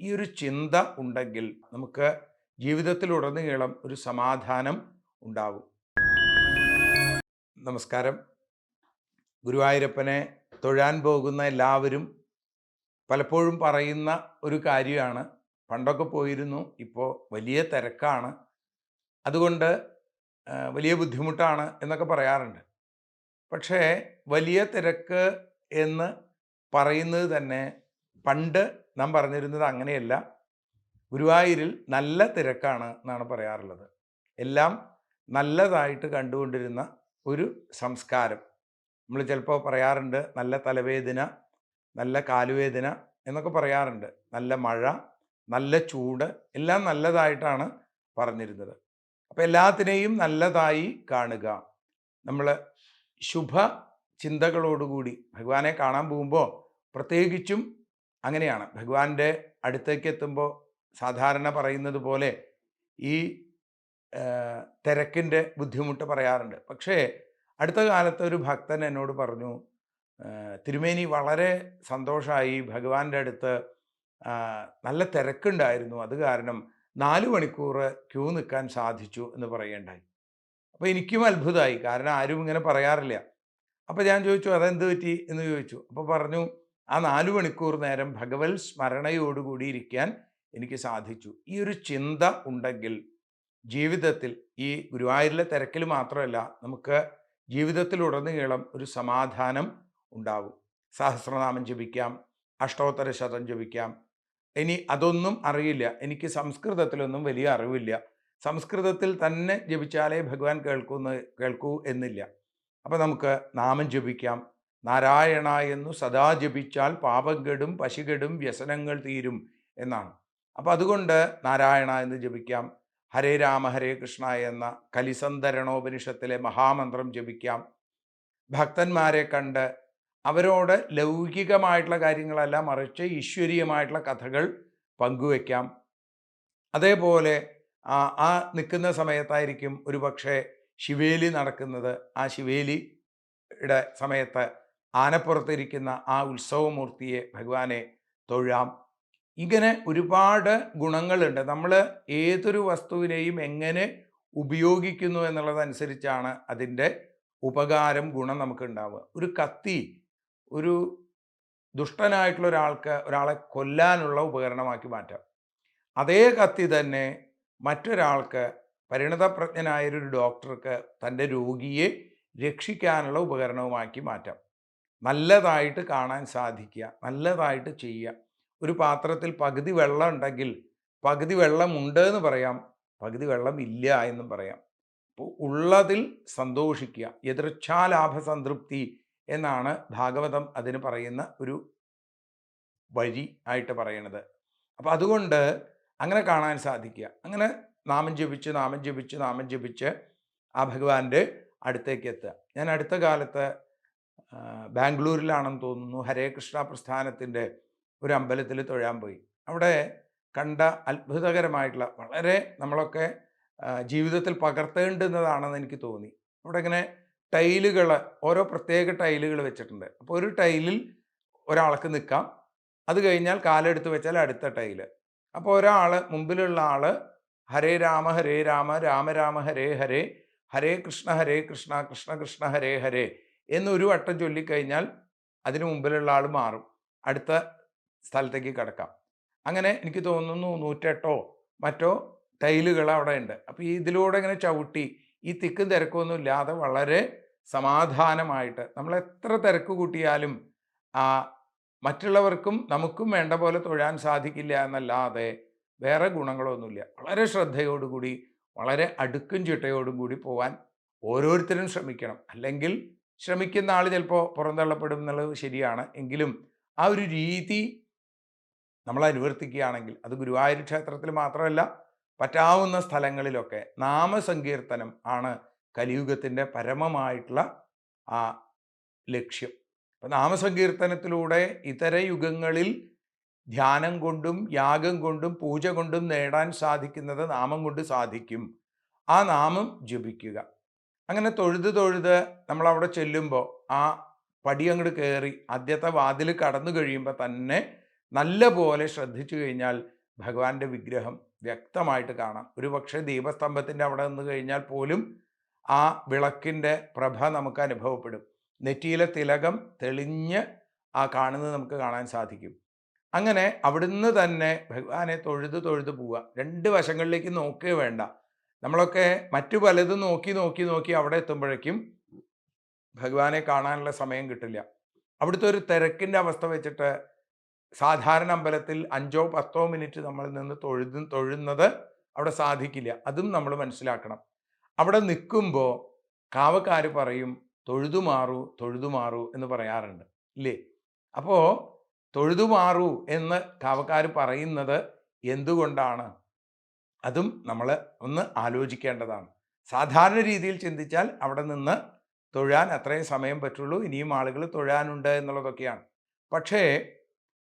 ഈ ഒരു ചിന്ത ഉണ്ടെങ്കിൽ നമുക്ക് ജീവിതത്തിലുടനീളം ഒരു സമാധാനം ഉണ്ടാവും. നമസ്കാരം. ഗുരുവായൂരപ്പനെ തൊഴാൻ പോകുന്ന എല്ലാവരും പലപ്പോഴും പറയുന്ന ഒരു കാര്യമാണ്. പണ്ടൊക്കെ പോയിരുന്നു ഇപ്പോൾ വലിയ തിരക്കാണ്. അതുകൊണ്ട് വലിയ ബുദ്ധിമുട്ടാണ് എന്നൊക്കെ പറയാറുണ്ട്. പക്ഷേ വലിയ തിരക്ക് എന്ന് പറയുന്നത് തന്നെ പണ്ട് നാം പറഞ്ഞിരുന്നത് അങ്ങനെയല്ല. ഗുരുവായൂരിൽ നല്ല തിരക്കാണ് എന്നാണ് പറയാറുള്ളത്. എല്ലാം നല്ലതായിട്ട് കണ്ടുകൊണ്ടിരുന്ന ഒരു സംസ്കാരം. നമ്മൾ ചിലപ്പോൾ പറയാറുണ്ട് നല്ല തലവേദന നല്ല കാലുവേദന എന്നൊക്കെ പറയാറുണ്ട്. നല്ല മഴ നല്ല ചൂട് എല്ലാം നല്ലതായിട്ടാണ് പറഞ്ഞിരുന്നത്. അപ്പോൾ എല്ലാത്തിനെയും നല്ലതായി കാണുക. നമ്മൾ ശുഭ ചിന്തകളോടുകൂടി ഭഗവാനെ കാണാൻ പോകുമ്പോൾ പ്രത്യേകിച്ചും അങ്ങനെയാണ്. ഭഗവാന്റെ അടുത്തേക്ക് എത്തുമ്പോൾ സാധാരണ പറയുന്നത് പോലെ ഈ തിരക്കിന്റെ ബുദ്ധിമുട്ട് പറയാറുണ്ട്. പക്ഷേ അടുത്ത കാലത്ത് ഒരു ഭക്തൻ എന്നോട് പറഞ്ഞു തിരുമേനി വളരെ സന്തോഷമായി ഭഗവാന്റെ അടുത്ത് നല്ല തിരക്കുണ്ടായിരുന്നു. അത് കാരണം നാല് മണിക്കൂർ ക്യൂ നിൽക്കാൻ സാധിച്ചു എന്ന് പറയേണ്ടായി അപ്പോൾ എനിക്കും അത്ഭുതമായി. കാരണം ആരും ഇങ്ങനെ പറയാറില്ല. അപ്പോൾ ഞാൻ ചോദിച്ചു അതെന്ത് പറ്റി? എന്ന് ചോദിച്ചു. അപ്പോൾ പറഞ്ഞു ആ നാല് മണിക്കൂർ നേരം ഭഗവത് സ്മരണയോടുകൂടി ഇരിക്കാൻ എനിക്ക് സാധിച്ചു. ഈ ഒരു ചിന്ത ഉണ്ടെങ്കിൽ ജീവിതത്തിൽ ഈ ഗുരുവായൂരിലെ തിരക്കിൽ മാത്രമല്ല നമുക്ക് ജീവിതത്തിലുടനീളം ഒരു സമാധാനം ഉണ്ടാവും. സഹസ്രനാമം ജപിക്കാം അഷ്ടോത്തര ശതം ജപിക്കാം. ഇനി അതൊന്നും അറിയില്ല. എനിക്ക് സംസ്കൃതത്തിലൊന്നും വലിയ അറിവില്ല. സംസ്കൃതത്തിൽ തന്നെ ജപിച്ചാലേ ഭഗവാൻ കേൾക്കുന്ന കേൾക്കൂ എന്നില്ല. അപ്പോൾ നമുക്ക് നാമം ജപിക്കാം നാരായണ എന്നു സദാ ജപിച്ചാൽ പാപം കെടും പശുകെടും വ്യസനങ്ങൾ തീരും എന്നാണ്. അപ്പം അതുകൊണ്ട് നാരായണ എന്ന് ജപിക്കാം ഹരേ രാമ ഹരേ കൃഷ്ണ എന്ന കലിസന്ധരണോപനിഷത്തിലെ മഹാമന്ത്രം ജപിക്കാം. ഭക്തന്മാരെ കണ്ട് അവരോട് ലൗകികമായിട്ടുള്ള കാര്യങ്ങളല്ല മറിച്ച് ഈശ്വരീയമായിട്ടുള്ള കഥകൾ പങ്കുവെക്കാം അതേപോലെ ആ നിൽക്കുന്ന സമയത്തായിരിക്കും ഒരു പക്ഷേ ശിവേലി നടക്കുന്നത്. ആ ശിവേലിയുടെ സമയത്ത് ആനപ്പുറത്തിരിക്കുന്ന ആ ഉത്സവമൂർത്തിയെ ഭഗവാനെ തൊഴാം. ഇങ്ങനെ ഒരുപാട് ഗുണങ്ങളുണ്ട്. നമ്മൾ ഏതൊരു വസ്തുവിനെയും എങ്ങനെ ഉപയോഗിക്കുന്നു എന്നുള്ളതനുസരിച്ചാണ് അതിന്റെ ഉപകാരം ഗുണം നമുക്ക് ഉണ്ടാവുക ഒരു കത്തി ഒരു ദുഷ്ടനായിട്ടുള്ള ഒരാൾക്ക് ഒരാളെ കൊല്ലാനുള്ള ഉപകരണമാക്കി മാറ്റാം. അതേ കത്തി തന്നെ മറ്റൊരാൾക്ക് പരിണതപ്രജ്ഞനായൊരു ഡോക്ടർക്ക് തന്റെ രോഗിയെ രക്ഷിക്കാനുള്ള ഉപകരണവുമാക്കി മാറ്റാം. നല്ലതായിട്ട് കാണാൻ സാധിക്കുക നല്ലതായിട്ട് ചെയ്യുക. ഒരു പാത്രത്തിൽ പകുതി വെള്ളം ഉണ്ടെങ്കിൽ പകുതി വെള്ളമുണ്ട് എന്ന് പറയാം പകുതി വെള്ളം ഇല്ല എന്നും പറയാം. അപ്പോൾ ഉള്ളതിൽ സന്തോഷിക്കുക. എതിർച്ഛാലാഭ സംതൃപ്തി എന്നാണ് ഭാഗവതം അതിന് പറയുന്ന ഒരു വഴി ആയിട്ട് പറയണത്. അപ്പം അതുകൊണ്ട് അങ്ങനെ കാണാൻ സാധിക്കുക. അങ്ങനെ നാമം ജപിച്ച് നാമം ജപിച്ച് നാമം ജപിച്ച് ആ ഭഗവാന്റെ അടുത്തേക്ക് എത്തുക. ഞാൻ അടുത്ത കാലത്ത് ബാംഗ്ലൂരിലാണെന്ന് തോന്നുന്നു. ഹരേ കൃഷ്ണ പ്രസ്ഥാനത്തിന്റെ ഒരു അമ്പലത്തിൽ തൊഴാൻ പോയി. അവിടെ കണ്ട അത്ഭുതകരമായിട്ടുള്ള വളരെ നമ്മളൊക്കെ ജീവിതത്തിൽ പകർത്തേണ്ടുന്നതാണെന്ന് എനിക്ക് തോന്നി. അവിടെ ഇങ്ങനെ ടൈലുകൾ ഓരോ പ്രത്യേക ടൈലുകൾ വെച്ചിട്ടുണ്ട്. അപ്പോൾ ഒരു ടൈലിൽ ഒരാൾക്ക് നിൽക്കാം. അത് കഴിഞ്ഞാൽ കാലെടുത്ത് വെച്ചാൽ അടുത്ത ടൈൽ. അപ്പോൾ ഒരാൾ മുമ്പിലുള്ള ആൾ ഹരേ രാമ ഹരേ രാമ രാമ രാമ ഹരേ ഹരേ ഹരേ കൃഷ്ണ ഹരേ കൃഷ്ണ കൃഷ്ണ കൃഷ്ണ ഹരേ ഹരേ എന്നൊരു വട്ടം ചൊല്ലിക്കഴിഞ്ഞാൽ അതിനു മുമ്പിലുള്ള ആൾ മാറും. അടുത്ത സ്ഥലത്തേക്ക് കിടക്കാം. അങ്ങനെ എനിക്ക് തോന്നുന്നു നൂറ്റെട്ടോ മറ്റോ ടൈലുകൾ അവിടെ ഉണ്ട്. അപ്പോൾ ഇതിലൂടെ ഇങ്ങനെ ചവിട്ടി ഈ തിക്കും തിരക്കൊന്നും ഇല്ലാതെ വളരെ സമാധാനമായിട്ട് നമ്മൾ എത്ര തിരക്ക് കൂട്ടിയാലും മറ്റുള്ളവർക്കും നമുക്കും വേണ്ട പോലെ തൊഴാൻ സാധിക്കില്ല എന്നല്ലാതെ വേറെ ഗുണങ്ങളൊന്നുമില്ല. വളരെ ശ്രദ്ധയോടുകൂടി വളരെ അടുക്കും ചിട്ടയോടും കൂടി പോവാൻ ഓരോരുത്തരും ശ്രമിക്കണം. അല്ലെങ്കിൽ ശ്രമിക്കുന്ന ആൾ ചിലപ്പോൾ പുറന്തള്ളപ്പെടും എന്നുള്ളത് ശരിയാണ്. എങ്കിലും ആ ഒരു രീതി നമ്മൾ അനുവർത്തിക്കുകയാണെങ്കിൽ അത് ഗുരുവായൂർ ക്ഷേത്രത്തിൽ മാത്രമല്ല പറ്റാവുന്ന സ്ഥലങ്ങളിലൊക്കെ നാമസങ്കീർത്തനം ആണ് കലിയുഗത്തിന്റെ പരമമായിട്ടുള്ള ആ ലക്ഷ്യം. അപ്പം നാമസങ്കീർത്തനത്തിലൂടെ ഇതര യുഗങ്ങളിൽ ധ്യാനം കൊണ്ടും യാഗം കൊണ്ടും പൂജ കൊണ്ടും നേടാൻ സാധിക്കുന്നത് നാമം കൊണ്ട് സാധിക്കും. ആ നാമം ജപിക്കുക. അങ്ങനെ തൊഴുത് തൊഴുത് നമ്മൾ അവിടെ ചെല്ലുമ്പോൾ ആ പടി അങ്ങോട്ട് കയറി ആദ്യത്തെ വാതിൽ കടന്നു കഴിയുമ്പോൾ തന്നെ നല്ല പോലെ ശ്രദ്ധിച്ചു കഴിഞ്ഞാൽ ഭഗവാന്റെ വിഗ്രഹം വ്യക്തമായിട്ട് കാണാം. ഒരു പക്ഷേ ദീപസ്തംഭത്തിന്റെ അവിടെ നിന്ന് കഴിഞ്ഞാൽ പോലും ആ വിളക്കിന്റെ പ്രഭ നമുക്ക് അനുഭവപ്പെടും. നെറ്റിയിലെ തിലകം തെളിഞ്ഞ് ആ കാണുന്നത് നമുക്ക് കാണാൻ സാധിക്കും. അങ്ങനെ അവിടുന്ന് തന്നെ ഭഗവാനെ തൊഴുത് തൊഴുത് പോവുക. രണ്ട് വശങ്ങളിലേക്ക് നോക്കേ വേണ്ട. നമ്മളൊക്കെ മറ്റു പലതും നോക്കി നോക്കി നോക്കി അവിടെ എത്തുമ്പോഴേക്കും ഭഗവാനെ കാണാനുള്ള സമയം കിട്ടില്ല. അവിടുത്തെ ഒരു തിരക്കിന്റെ അവസ്ഥ വെച്ചിട്ട് സാധാരണ അമ്പലത്തിൽ അഞ്ചോ പത്തോ മിനിറ്റ് നമ്മൾ നിന്ന് തൊഴുതും തൊഴുന്നത് അവിടെ സാധിക്കില്ല. അതും നമ്മൾ മനസ്സിലാക്കണം. അവിടെ നിൽക്കുമ്പോൾ കാവക്കാർ പറയും തൊഴുതു മാറു തൊഴുതു മാറു എന്ന് പറയാറുണ്ട്. ഇല്ലേ? അപ്പോൾ തൊഴുതു മാറു എന്ന് കാവക്കാർ പറയുന്നത് എന്തുകൊണ്ടാണ്? അതും നമ്മൾ ഒന്ന് ആലോചിക്കേണ്ടതാണ്. സാധാരണ രീതിയിൽ ചിന്തിച്ചാൽ അവിടെ നിന്ന് തൊഴാൻ അത്രയും സമയം പറ്റുള്ളൂ. ഇനിയും ആളുകൾ തൊഴാനുണ്ട് എന്നുള്ളതൊക്കെയാണ്. പക്ഷേ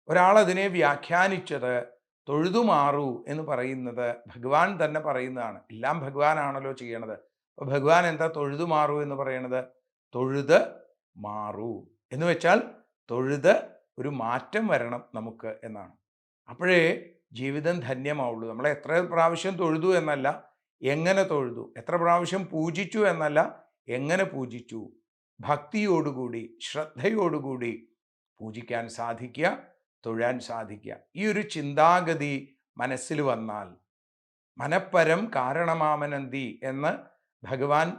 ഒരാളതിനെ വ്യാഖ്യാനിച്ചത് തൊഴുതുമാറൂ എന്ന് പറയുന്നത് ഭഗവാൻ തന്നെ പറയുന്നതാണ്. എല്ലാം ഭഗവാനാണല്ലോ ചെയ്യണത്. അപ്പോൾ ഭഗവാൻ എന്താ തൊഴുതുമാറൂ എന്ന് പറയണത്? തൊഴുത് മാറൂ. എന്ന് വെച്ചാൽ തൊഴുത് ഒരു മാറ്റം വരണം നമുക്ക് എന്നാണ്. അപ്പോഴേ ജീവിതം ധന്യമാവുള്ളൂ. നമ്മൾ എത്ര പ്രാവശ്യം തൊഴുതു എന്നല്ല എങ്ങനെ തൊഴുതു? എത്ര പ്രാവശ്യം പൂജിച്ചു എന്നല്ല എങ്ങനെ പൂജിച്ചു? ഭക്തിയോടുകൂടി ശ്രദ്ധയോടുകൂടി പൂജിക്കാൻ സാധിക്കുക തൊഴാൻ സാധിക്കുക. ഈ ഒരു ചിന്താഗതി മനസ്സിൽ വന്നാൽ മനപ്പരം കാരണമാമനന്തി എന്ന് ഭഗവാൻ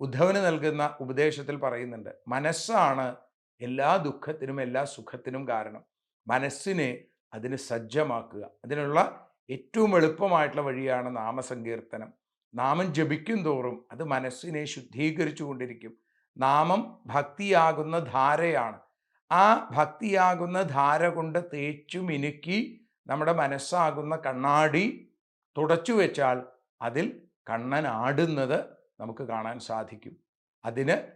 ഉദ്ധവന് നൽകുന്ന ഉപദേശത്തിൽ പറയുന്നുണ്ട്. മനസ്സാണ് എല്ലാ ദുഃഖത്തിനും എല്ലാ സുഖത്തിനും കാരണം. മനസ്സിനെ അതിന് സജ്ജമാക്കുക. അതിനുള്ള ഏറ്റവും എളുപ്പമായിട്ടുള്ള വഴിയാണ് നാമസങ്കീർത്തനം. നാമം ജപിക്കും തോറും അത് മനസ്സിനെ ശുദ്ധീകരിച്ചു കൊണ്ടിരിക്കും. നാമം ഭക്തിയാകുന്ന ധാരയാണ്. ആ ഭക്തിയാകുന്ന ധാര കൊണ്ട് തേച്ചു മിനുക്കി നമ്മുടെ മനസ്സാകുന്ന കണ്ണാടി തുടച്ചു വെച്ചാൽ അതിൽ കണ്ണൻ ആടുന്നത് നമുക്ക് കാണാൻ സാധിക്കും. അതിന്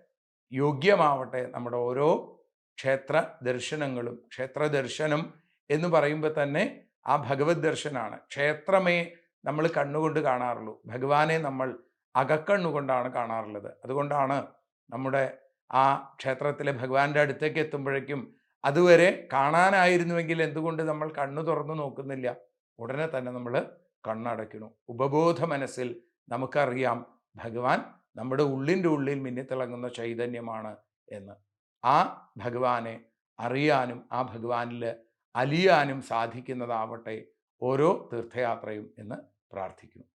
യോഗ്യമാവട്ടെ നമ്മുടെ ഓരോ ക്ഷേത്ര ദർശനങ്ങളും. ക്ഷേത്ര ദർശനം എന്ന് പറയുമ്പോൾ തന്നെ ആ ഭഗവത് ദർശനാണ്. ക്ഷേത്രമേ നമ്മൾ കണ്ണുകൊണ്ട് കാണാറുള്ളൂ. ഭഗവാനെ നമ്മൾ അകക്കണ്ണുകൊണ്ടാണ് കാണാറുള്ളത്. അതുകൊണ്ടാണ് നമ്മുടെ ആ ക്ഷേത്രത്തിലെ ഭഗവാന്റെ അടുത്തേക്ക് എത്തുമ്പോഴേക്കും അതുവരെ കാണാനായിരുന്നുവെങ്കിൽ എന്തുകൊണ്ട് നമ്മൾ കണ്ണു തുറന്നു നോക്കുന്നില്ല? ഉടനെ തന്നെ നമ്മൾ കണ്ണടയ്ക്കണം ഉപബോധ മനസ്സിൽ നമുക്കറിയാം ഭഗവാൻ നമ്മുടെ ഉള്ളിന്റെ ഉള്ളിൽ മിന്നിത്തിളങ്ങുന്ന ചൈതന്യമാണ് എന്ന്. ആ ഭഗവാനെ അറിയാനും ആ ഭഗവാനിൽ അലിയാനും സാധിക്കുന്നതാവട്ടെ ഓരോ തീർത്ഥയാത്രയും എന്ന് പ്രാർത്ഥിക്കുന്നു.